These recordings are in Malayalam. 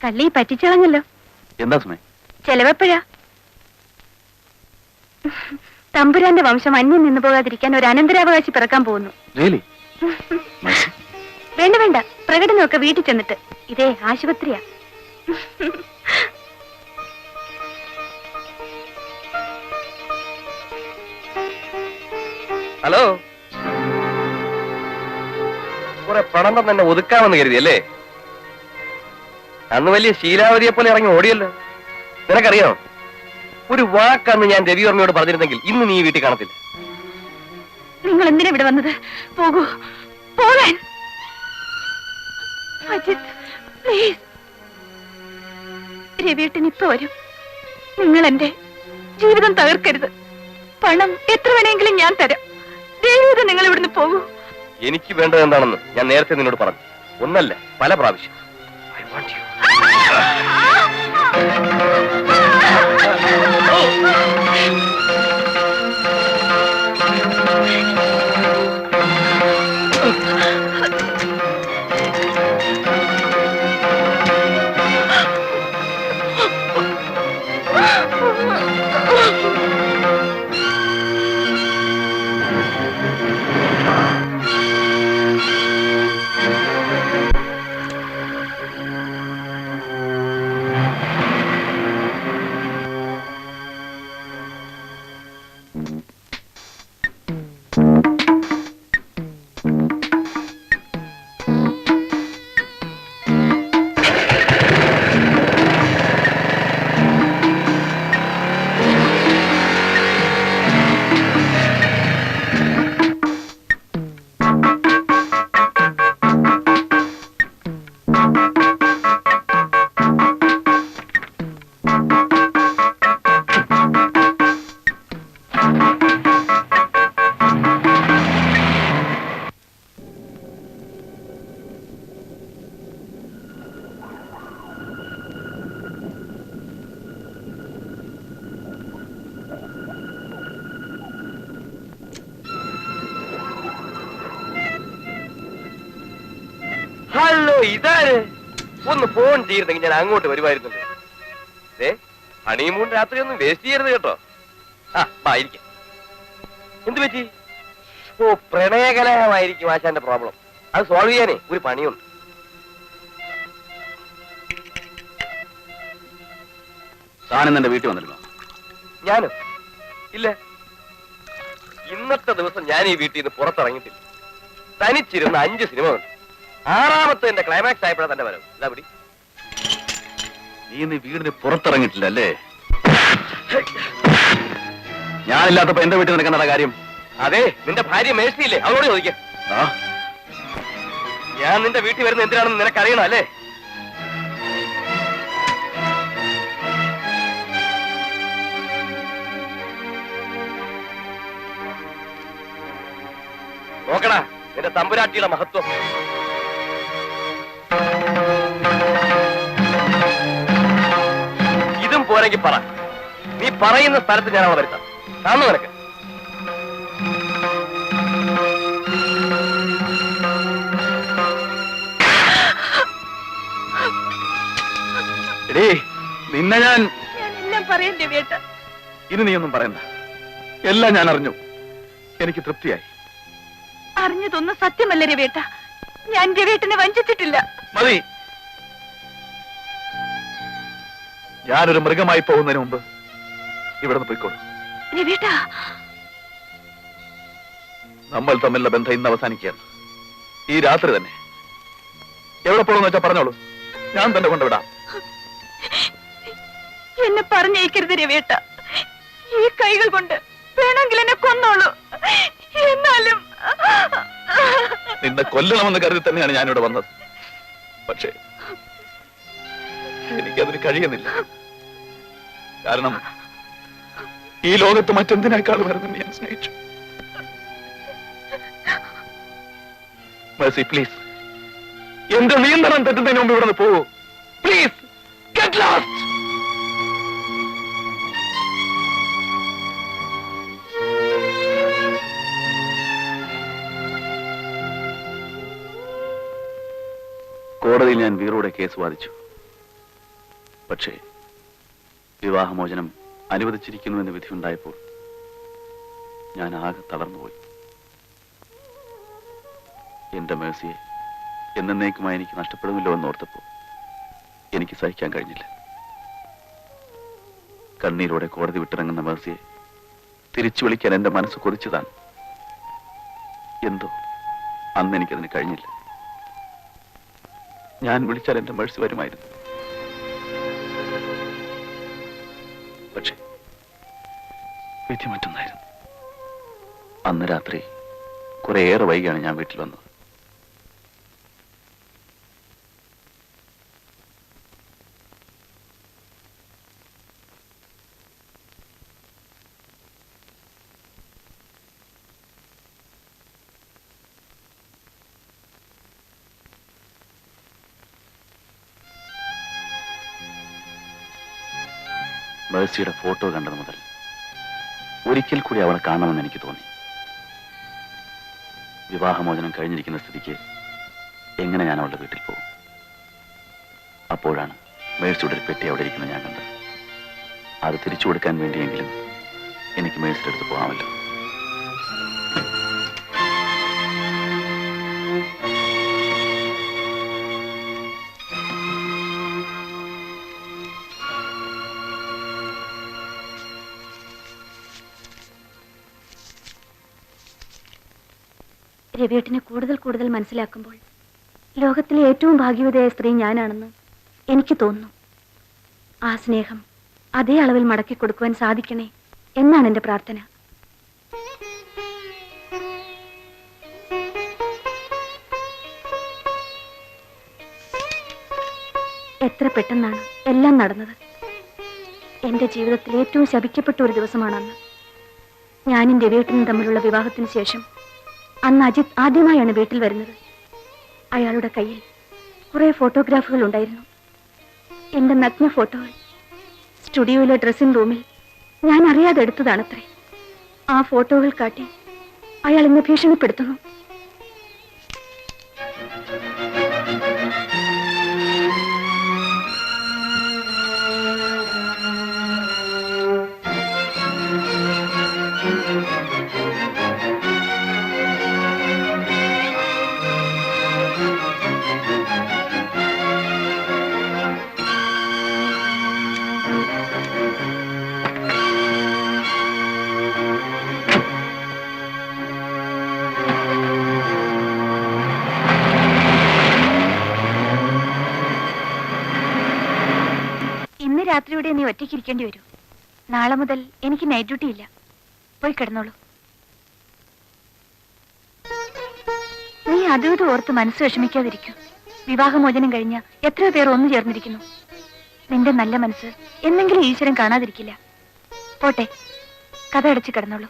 കള്ളി പറ്റിച്ചളഞ്ഞല്ലോ. എന്താ സുമേ? ചെലവെപ്പോഴാ? തമ്പുരാന്റെ വംശം അന്യം നിന്നു പോകാതിരിക്കാൻ ഒരു അനന്തരാവകാശി പിറക്കാൻ പോകുന്നു. വേണ്ട വേണ്ട. പ്രകടനമൊക്കെ വീട്ടിൽ ചെന്നിട്ട്. ഇതേ ആശുപത്രിയാ. ഹലോ കുറെ പണം തന്നെ ഒതുക്കാമെന്ന് കരുതിയല്ലേ? അന്ന് വലിയ ശീലാവതിയെ പോലെ ഇറങ്ങി ഓടിയല്ലോ. നിനക്കറിയോ? ഒരു വാക്കന്ന് ഞാൻ രവിവർമ്മയോട് പറഞ്ഞിരുന്നെങ്കിൽ ഇന്ന് നീ വീട്ടിൽ കാണത്തില്ല. നിങ്ങൾ എന്തിനാ ഇവിടെ വന്നത്? പോകൂ. പോകാൻ. അജിത് പ്ലീസ്. രവിയേട്ടൻ ഇപ്പൊ വരും. നിങ്ങൾ എന്റെ ജീവിതം തകർക്കരുത്. പണം എത്ര വേണമെങ്കിലും ഞാൻ തരാം. ദൈവം നിങ്ങൾ ഇവിടുന്ന് പോകൂ. എനിക്ക് വേണ്ടത് എന്താണെന്ന് ഞാൻ നേരത്തെ നിന്നോട് പറഞ്ഞു. ഒന്നല്ല പല പ്രാവശ്യം. Oh! ഹലോ ഇതാര്? ഒന്ന് ഫോൺ ചെയ്തിരുന്നെങ്കിൽ ഞാൻ അങ്ങോട്ട് വരുമായിരുന്നു. ഏ ഹണിമൂൺ രാത്രി ഒന്നും വേസ്റ്റ് ചെയ്യരുത് കേട്ടോ. ആ ഇരിക്കാം. എന്ത് പറ്റി? ഓ പ്രണയകലഹമായിരിക്കും ആശാന്റെ പ്രോബ്ലം അത് സോൾവ് ചെയ്യാനേ ഒരു പണിയുണ്ട്. താനും വീട്ടിൽ വന്നിരുന്നോ ഞാനോ? ഇല്ല. ഇന്നത്തെ ദിവസം ഞാൻ ഈ വീട്ടിൽ നിന്ന് പുറത്തിറങ്ങിയിട്ടില്ല. തനിച്ചിരുന്ന അഞ്ച് സിനിമ ആറാമത്തെ എന്റെ ക്ലൈമാക്സ് ആയപ്പോഴാണ് തന്നെ വരും ഇതാ പിടി. നീ ഈ വീടിന് പുറത്തിറങ്ങിയിട്ടില്ല അല്ലേ ഞാനില്ലാത്തപ്പോ എന്റെ വീട്ടിൽ നിൽക്കേണ്ട കാര്യം? അതെ നിന്റെ ഭാര്യ മേഴ്സിയില്ലേ അവളോട് ചോദിക്കാം. ഞാൻ നിന്റെ വീട്ടിൽ വരുന്ന എന്തിനാണെന്ന് നിനക്കറിയണം അല്ലേ? നോക്കടാ നിന്റെ തമ്പുരാട്ടിയുടെ മഹത്വം. പോരെങ്കിൽ പറ. നീ പറയുന്ന സ്ഥലത്ത് ഞാൻ അവളെ വരുത്താം. താന്നു നിനക്ക്. എടീ നിന്നെ ഞാൻ എല്ലാം ഇനി നീ ഒന്നും പറയണ്ട. എല്ലാം ഞാൻ അറിഞ്ഞു. എനിക്ക് തൃപ്തിയായി. അറിഞ്ഞതൊന്നും സത്യമല്ല രവേട്ട ഞാൻ രവേട്ടനെ വഞ്ചിച്ചിട്ടില്ല. മതി. ഞാനൊരു മൃഗമായി പോകുന്നതിന് മുമ്പ് ഇവിടുന്ന് പോയിക്കോളൂ. നമ്മൾ തമ്മിലുള്ള ബന്ധം ഇന്ന് അവസാനിക്കുകയാണ്. ഈ രാത്രി തന്നെ. എവിടെ പോകണമെന്ന് വെച്ചാൽ പറഞ്ഞോളൂ. ഞാൻ തന്നെ കൊണ്ടുവിടാം. എന്നെ പറഞ്ഞയക്കരുത് രവേട്ട. ഈ കൈകൾ കൊണ്ട് വേണമെങ്കിൽ എന്നെ കൊന്നോളൂ. എന്നാലും നിന്നെ കൊല്ലണമെന്ന് കരുതി തന്നെയാണ് ഞാനിവിടെ വന്നത്. പക്ഷേ എനിക്കതിന് കഴിയുന്നില്ല. കാരണം ഈ ലോകത്ത് മറ്റെന്തിനേക്കാൾ വരുന്ന ഞാൻ സ്നേഹിച്ചു. മേഴ്സി പ്ലീസ് എന്റെ നിയന്ത്രണം തെറ്റുന്നതിന് മുമ്പ് ഇവിടെ പോകൂ പ്ലീസ് ഗെറ്റ് കോടതിയിൽ ഞാൻ വീറോടെ കേസ് വാദിച്ചു. പക്ഷേ വിവാഹമോചനം അനുവദിച്ചിരിക്കുന്നു അനുവദിച്ചിരിക്കുന്നുവെന്ന് വിധിയുണ്ടായപ്പോൾ ഞാൻ ആകെ തളർന്നുപോയി. എന്റെ മേഴ്സിയെ എന്നേക്കുമായി എനിക്ക് നഷ്ടപ്പെടുമല്ലോ എന്നോർത്തപ്പോൾ എനിക്ക് സഹിക്കാൻ കഴിഞ്ഞില്ല. കണ്ണീരോടെ കോടതി വിട്ടിറങ്ങുന്ന മേഴ്സിയെ തിരിച്ചു വിളിക്കാൻ എന്റെ മനസ്സ് കൊതിച്ചതാണ്. എന്തോ അന്ന് എനിക്കതിന് കഴിഞ്ഞില്ല. ഞാൻ വിളിച്ചാൽ എന്റെ മേഴ്സി വരുമായിരുന്നു. പക്ഷേ വിധി മറ്റൊന്നായിരുന്നു. അന്ന് രാത്രി കുറേയേറെ വൈകിയാണ് ഞാൻ വീട്ടിൽ വന്നത്. മേഴ്സിയുടെ ഫോട്ടോ കണ്ടത് മുതൽ ഒരിക്കൽ കൂടി അവളെ കാണണമെന്ന് എനിക്ക് തോന്നി. വിവാഹമോചനം കഴിഞ്ഞിരിക്കുന്ന സ്ഥിതിക്ക് എങ്ങനെ ഞാൻ അവളുടെ വീട്ടിൽ പോകും? അപ്പോഴാണ് മേഴ്സിയുടെ ഒരു പെട്ടി അവിടെ ഇരിക്കുന്നത് ഞാൻ കണ്ടത്. അത് തിരിച്ചു കൊടുക്കാൻ വേണ്ടിയെങ്കിലും എനിക്ക് മേഴ്സിയുടെ അടുത്ത് പോകാമല്ലോ. രവിയേട്ടനെ കൂടുതൽ കൂടുതൽ മനസ്സിലാക്കുമ്പോൾ ലോകത്തിലെ ഏറ്റവും ഭാഗ്യവതിയായ സ്ത്രീ ഞാനാണെന്ന് എനിക്ക് തോന്നുന്നു. ആ സ്നേഹം അതേ അളവിൽ മടക്കി കൊടുക്കുവാൻ സാധിക്കണേ എന്നാണ് എന്റെ പ്രാർത്ഥന. എത്ര പെട്ടെന്നാണ് എല്ലാം നടന്നത്. എന്റെ ജീവിതത്തിൽ ഏറ്റവും ശപിക്കപ്പെട്ട ഒരു ദിവസമാണെന്ന്. ഞാനും രവിയേട്ടനും തമ്മിലുള്ള വിവാഹത്തിന് ശേഷം അന്ന് അജിത് ആദ്യമായാണ് വീട്ടിൽ വരുന്നത്. അയാളുടെ കയ്യിൽ കുറെ ഫോട്ടോഗ്രാഫുകൾ ഉണ്ടായിരുന്നു. എന്റെ നഗ്ന ഫോട്ടോകൾ സ്റ്റുഡിയോയിലെ ഡ്രസ്സിംഗ് റൂമിൽ ഞാൻ അറിയാതെ എടുത്തതാണത്രേ. ആ ഫോട്ടോകൾ കാട്ടി അയാൾ എന്നെ ഭീഷണിപ്പെടുത്തുന്നു. രാത്രിയുടെ നീ ഒറ്റയ്ക്കിരിക്കേണ്ടി വരൂ. നാളെ മുതൽ എനിക്ക് നൈറ്റ് ഡ്യൂട്ടി ഇല്ല. പോയി കിടന്നോളൂ. നീ അതും ഇത് ഓർത്ത് മനസ്സ് വിഷമിക്കാതിരിക്കൂ. വിവാഹമോചനം കഴിഞ്ഞ എത്രയോ പേർ ഒന്നു ചേർന്നിരിക്കുന്നു. നിന്റെ നല്ല മനസ്സ് എന്നെങ്കിലും ഈശ്വരൻ കാണാതിരിക്കില്ല. പോട്ടെ കഥ അടച്ചു കിടന്നോളൂ.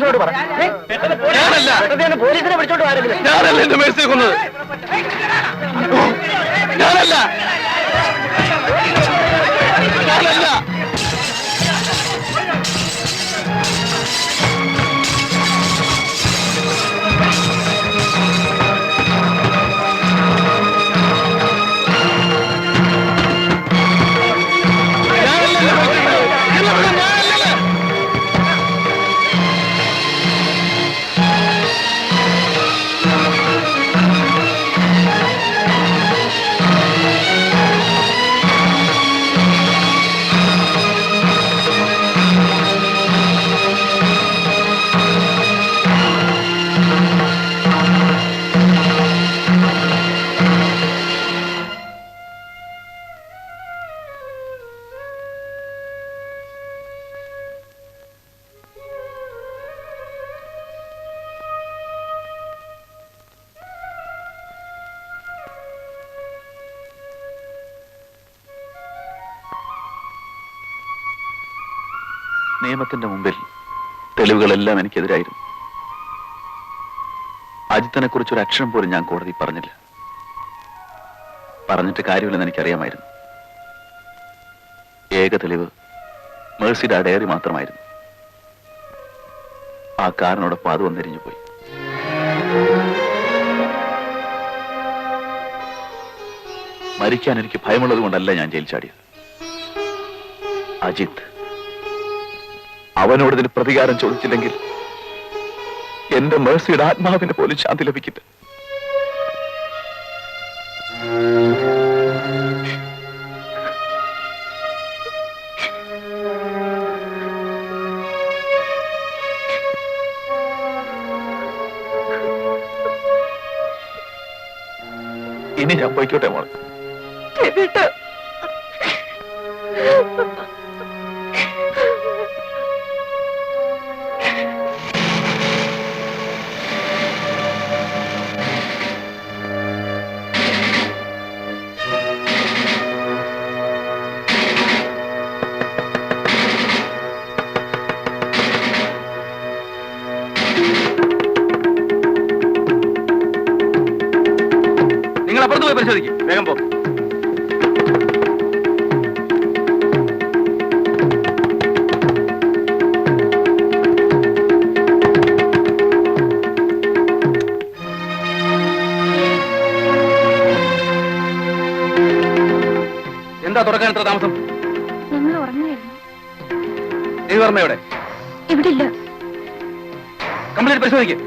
പോലീസിനോട് പറ. ഞാനല്ല. പോലീസിനെ വിളിച്ചോണ്ട് ഞാനല്ല എന്റെ മേഴ്സിയെ കൊന്നത്. ഞാനല്ല. നിയമത്തിന്റെ മുമ്പിൽ തെളിവുകളെല്ലാം എനിക്കെതിരായിരുന്നു. അജിത്തിനെ കുറിച്ച് ഒരു അക്ഷരം പോലും ഞാൻ കോടതി പറഞ്ഞില്ല. പറഞ്ഞിട്ട് കാര്യമില്ലെന്ന് എനിക്കറിയാമായിരുന്നു. ഏക തെളിവ് മേഴ്സിയുടെ ആ ഡയറി മാത്രമായിരുന്നു. ആ കാറിനോടൊപ്പം അത് വന്നെരിഞ്ഞു പോയി. മരിക്കാൻ എനിക്ക് ഭയമുള്ളത് കൊണ്ടല്ല ഞാൻ ജയിൽ ചാടിയത്. അജിത്ത്. അവനോട് ഇതിന് പ്രതികാരം ചോദിച്ചില്ലെങ്കിൽ എന്റെ മേഴ്സിയുടെ ആത്മാവിനെ പോലും ശാന്തി ലഭിക്കില്ല ഇനി ഞാൻ പോയിക്കോട്ടെ മോളെ. പരിശോധിക്കും. വേഗം പോ. എന്താ തുടക്കാൻ എത്ര താമസം? ഞങ്ങൾ ഉറങ്ങുകയായിരുന്നു രവിവർമ്മ എവിടെ ഇവിടെ ഇല്ല കംപ്ലീറ്റ് പരിശോധിക്കും.